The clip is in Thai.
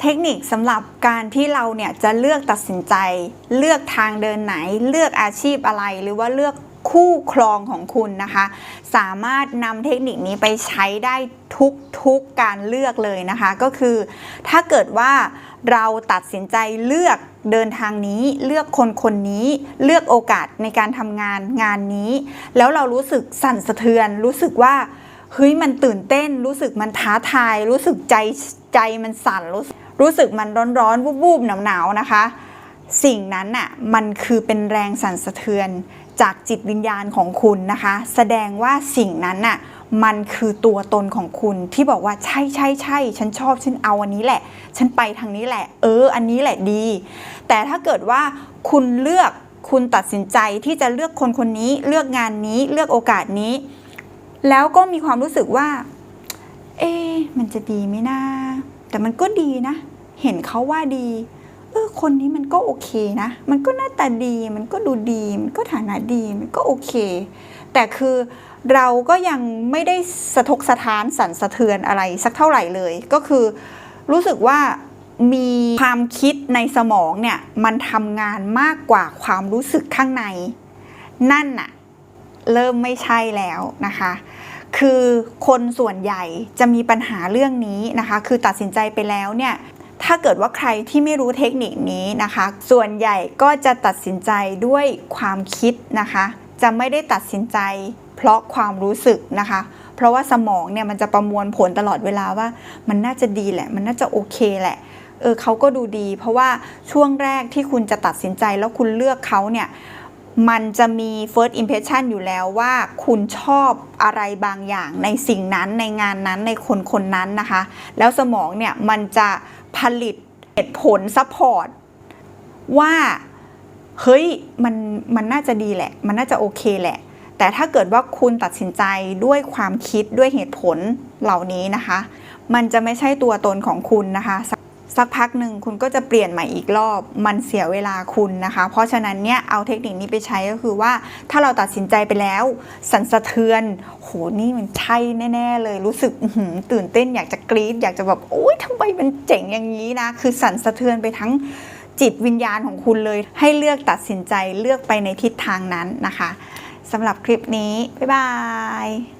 เทคนิคสำหรับการที่เราเนี่ยจะเลือกตัดสินใจ เลือกทางเดินไหน เลือกอาชีพอะไร หรือว่าเลือกคู่ครองของคุณนะคะ สามารถนำเทคนิคนี้ไปใช้ได้ทุกทุกๆการเลือกเลยนะคะ ก็คือ ถ้าเกิดว่าเราตัดสินใจเลือกเดินทางนี้ เลือกคนคนนี้ เลือกโอกาสในการทำงานงานนี้ แล้วเรารู้สึกสั่นสะเทือน รู้สึกว่าเฮ้ยมันตื่นเต้น รู้สึกมันท้าทาย รู้สึกใจใจมันสั่นรู้สึก รู้สึกมันร้อนร้อนๆวูบๆหนาวๆนะคะ สิ่งนั้นน่ะมันคือเป็นแรงสั่นสะเทือนจากจิตวิญญาณของคุณนะคะ แสดงว่าสิ่งนั้นน่ะมันคือตัวตนของคุณที่บอกว่าใช่ใช่ใช่ฉันชอบฉันเอาอันนี้แหละ ฉันไปทางนี้แหละ เออ อันนี้แหละดี แต่ถ้าเกิดว่าคุณเลือกคุณตัดสินใจที่จะเลือกคนคนนี้ เลือกงานนี้เลือกโอกาสนี้ แล้วก็มีความรู้สึกว่า เอ๊มันจะดีไหมนะ แต่มันก็ดีนะ เห็นเขาว่าดี เออคนนี้มันก็โอเคนะ มันก็หน้าตาดี มันก็ดูดี มันก็ฐานะดี มันก็โอเค แต่คือเราก็ยังไม่ได้สะทกสะท้านสั่นสะเทือนอะไรสักเท่าไหร่เลย ก็คือรู้สึกว่ามีความคิดในสมองเนี่ยมันทำงานมากกว่าความรู้สึกข้างใน นั่นน่ะ เริ่มไม่ใช่แล้วนะคะ คือคนส่วนใหญ่จะมีปัญหาเรื่องนี้นะคะ คือตัดสินใจไปแล้วเนี่ยถ้าเกิดว่าใครที่ไม่รู้เทคนิคนี้นะคะ ส่วนใหญ่ก็จะตัดสินใจด้วยความคิดนะคะ จะไม่ได้ตัดสินใจเพราะความรู้สึกนะคะ เพราะว่าสมองเนี่ยมันจะประมวลผลตลอดเวลาว่า มันน่าจะดีแหละ มันน่าจะโอเคแหละเออเขาก็ดูดี เพราะว่าช่วงแรกที่คุณจะตัดสินใจแล้วคุณเลือกเขาเนี่ย มันจะมี first impression อยู่แล้วว่าคุณชอบอะไรบางอย่างในสิ่งนั้นในงานนั้นในคนคนนั้นนะคะ แล้วสมองเนี่ยมันจะผลิตเหตุผลซัพพอร์ตว่าเฮ้ยมันมันน่าจะดีแหละ มันน่าจะโอเคแหละ แต่ถ้าเกิดว่าคุณตัดสินใจด้วยความคิดด้วยเหตุผลเหล่านี้นะคะ มันจะไม่ใช่ตัวตนของคุณนะคะ สักพักหนึ่งคุณก็จะเปลี่ยนใหม่อีกรอบ มันเสียเวลาคุณนะคะ เพราะฉะนั้นเนี่ยเอาเทคนิคนี้ไปใช้ก็คือว่าถ้าเราตัดสินใจไปแล้ว สั่นสะเทือน โหนี่มันใช่แน่ ๆ เลยรู้สึกหืตื่นเต้นอยากจะกรี๊ดอยากจะแบบโอ๊ยทำไมมันเจ๋งอย่างนี้นะ คือสั่นสะเทือนไปทั้งจิตวิญญาณของคุณเลย ให้เลือกตัดสินใจเลือกไปในทิศทางนั้นนะคะสำหรับคลิปนี้บ๊ายบาย